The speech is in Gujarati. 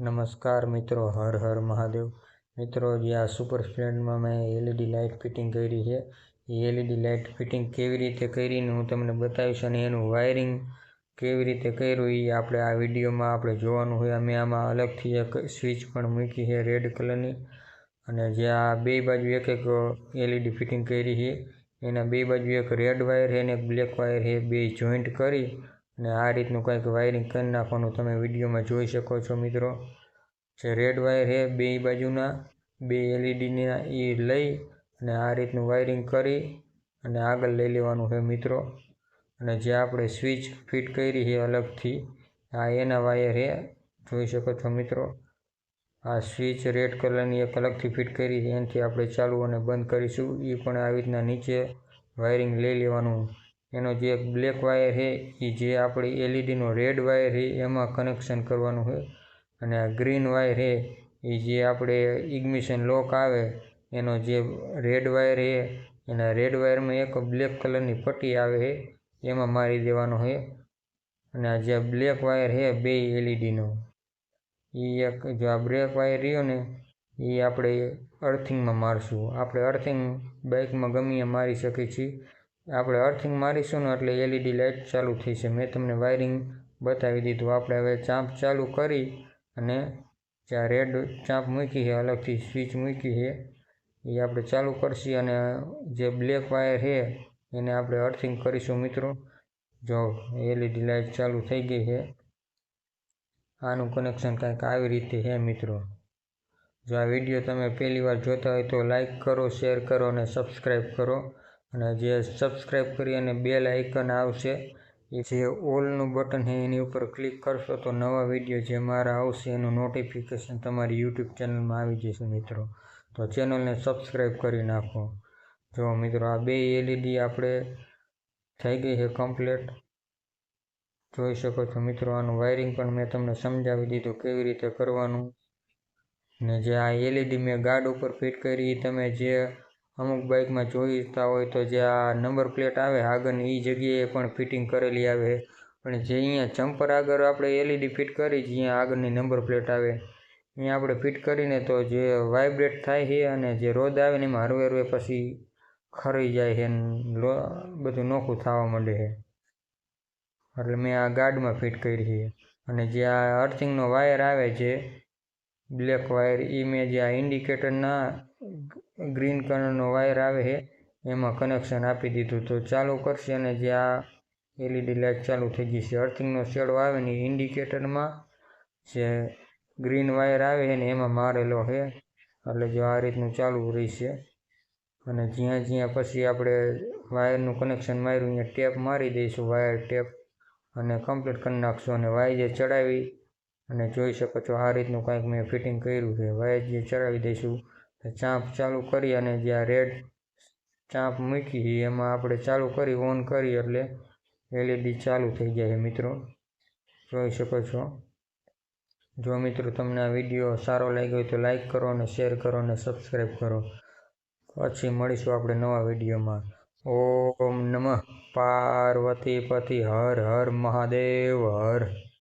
નમસ્કાર મિત્રો, હર હર મહાદેવ. મિત્રો, જે આ સુપર સ્પ્લેન્ડમાં મેં એલઈડી લાઇટ ફિટિંગ કરી છે. એ એલઈડી લાઇટ ફિટિંગ કેવી રીતે કરીને હું તમને બતાવીશ અને એનું વાયરિંગ કેવી રીતે કર્યું એ આપણે આ વિડીયોમાં આપણે જોવાનું હોય. અમે આમાં અલગથી એક સ્વિચ પણ મૂકી છે રેડ કલરની અને જે આ બે બાજુ એક એક એલઈડી ફિટિંગ કરી છે. એના બે બાજુ એક રેડ વાયર છે અને એક બ્લેક વાયર છે. બે જોઈન્ટ કરી અને આ રીતનું કંઈક વાયરિંગ કરી નાખવાનું તમે વિડીયોમાં જોઈ શકો છો મિત્રો. જે રેડ વાયર છે, બે બાજુના, બે એલઈડીના એ લઈ અને આ રીતનું વાયરિંગ કરી અને આગળ લઈ લેવાનું છે મિત્રો. અને જે આપણે સ્વિચ ફિટ કરી છે અલગથી, આ એના વાયર છે. જોઈ શકો છો મિત્રો, આ સ્વિચ રેડ કલરની એક અલગથી ફિટ કરી છે. એનાથી આપણે ચાલુ અને બંધ કરીશું. એ પણ આવી રીતના નીચે વાયરિંગ લઈ લેવાનું. એનો જે એક બ્લેક વાયર છે એ જે આપણી એલઈડીનો રેડ વાયર છે, એમાં કનેક્શન કરવાનું છે. અને આ ગ્રીન વાયર છે એ જે આપણે ઇગ્નિશન લોક આવે, એનો જે રેડ વાયર છે, એના રેડ વાયરમાં એક બ્લેક કલરની પટ્ટી આવે છે, એમાં મારી દેવાનો છે. અને આ જે બ્લેક વાયર છે, બે એલઈડીનો એ એક જો આ બ્રેક વાયર રહ્યો ને એ આપણે અર્થિંગમાં મારશું. આપણે અર્થિંગ બાઇકમાં ગમીએ, મારી શકીએ છીએ. આપણે અર્થિંગ મારીશું ને એટલે એલઈડી લાઇટ ચાલુ થઈ છે. મેં તમને વાયરિંગ બતાવી દીધું. આપણે હવે ચાંપ ચાલુ કરી અને જ્યાં રેડ ચાંપ મૂકી છે, અલગથી સ્વિચ મૂકી છે, એ આપણે ચાલુ કરશી અને જે બ્લેક વાયર છે, એને આપણે અર્થિંગ કરીશું મિત્રો. જો એલઈડી લાઇટ ચાલુ થઈ ગઈ છે, આનું કનેક્શન કંઈક આવી રીતે છે મિત્રો. જો આ વીડિયો તમે પહેલી વાર જોતા હોય તો લાઈક કરો શેર કરો અને સબસ્ક્રાઈબ કરો. અને જે સબસ્ક્રાઈબ કરી અને બેલ આઇકન આવશે, એ જે ઓલનું બટન છે એની ઉપર ક્લિક કરશો તો નવા વીડિયો જે મારા આવશે એનું નોટિફિકેશન તમારી યુટ્યુબ ચેનલમાં આવી જશે મિત્રો. તો ચેનલને સબસ્ક્રાઈબ કરી નાખો. જો મિત્રો આ બે એલઈડી આપણે થઈ ગઈ છે કમ્પ્લીટ જોઈ શકો છો મિત્રો આનું વાયરિંગ પણ મેં તમને સમજાવી દીધું કેવી રીતે કરવાનું. ને જે આ એલઈડી મેં ગાર્ડ ઉપર ફિટ કરી તમે જે અમુક બાઇકમાં જોઈતા હોય તો જે આ નંબર પ્લેટ આવે આગળની એ જગ્યાએ પણ ફિટિંગ કરેલી આવે. પણ જે અહીંયા જમ્પર આગળ આપણે એલઈડી ફિટ કરી જ્યાં આગળની નંબર પ્લેટ આવે. અહીંયા આપણે ફિટ કરીને તો જે વાઇબ્રેટ થાય છે અને જે રોદ આવે ને એમાં હરવે હરવે પછી ખરી જાય છે બધું નોખું થવા માંડે છે. એટલે મેં આ ગાર્ડમાં ફિટ કરી છે. અને જે આ અર્થિંગનો વાયર આવે છે, બ્લેક વાયર એ મેં જે આ ઇન્ડિકેટરના ગ્રીન કલરનો વાયર આવે છે, એમાં કનેક્શન આપી દીધું. તો ચાલુ કરશે અને જે આ એલઈડી લાઇટ ચાલુ થઈ ગઈ છે અર્થિંગનો શેડો આવે ને ઇન્ડિકેટરમાં જે ગ્રીન વાયર આવે છે ને એમાં મારેલો છે, એટલે જો આ રીતનું ચાલુ રહેશે. અને જ્યાં જ્યાં પછી આપણે વાયરનું કનેક્શન માર્યું, અહીંયા ટેપ મારી દઈશું, વાયર ટેપ, અને કમ્પ્લીટ કરી નાખશું. અને વાયર જે ચડાવી, અને જોઈ શકો છો આ રીતનું કાંઈક મેં ફિટિંગ કર્યું છે, વાયર જે ચડાવી દઈશું ચાંપ ચાલુ કરી અને જ્યાં રેડ ચાંપ મૂકી એમાં આપણે ચાલુ કરી ઓન કરી એટલે એલઈડી ચાલુ થઈ જાય મિત્રો. જોઈ શકો છો. જો મિત્રો તમને આ વીડિયો સારો લાગ્યો હોય તો લાઈક કરો અને શેર કરો અને સબસ્ક્રાઈબ કરો. પછી મળીશું આપણે નવા વિડીયોમાં ઓમ નમઃ. પાર્વતી પતિ હર હર મહાદેવ હર.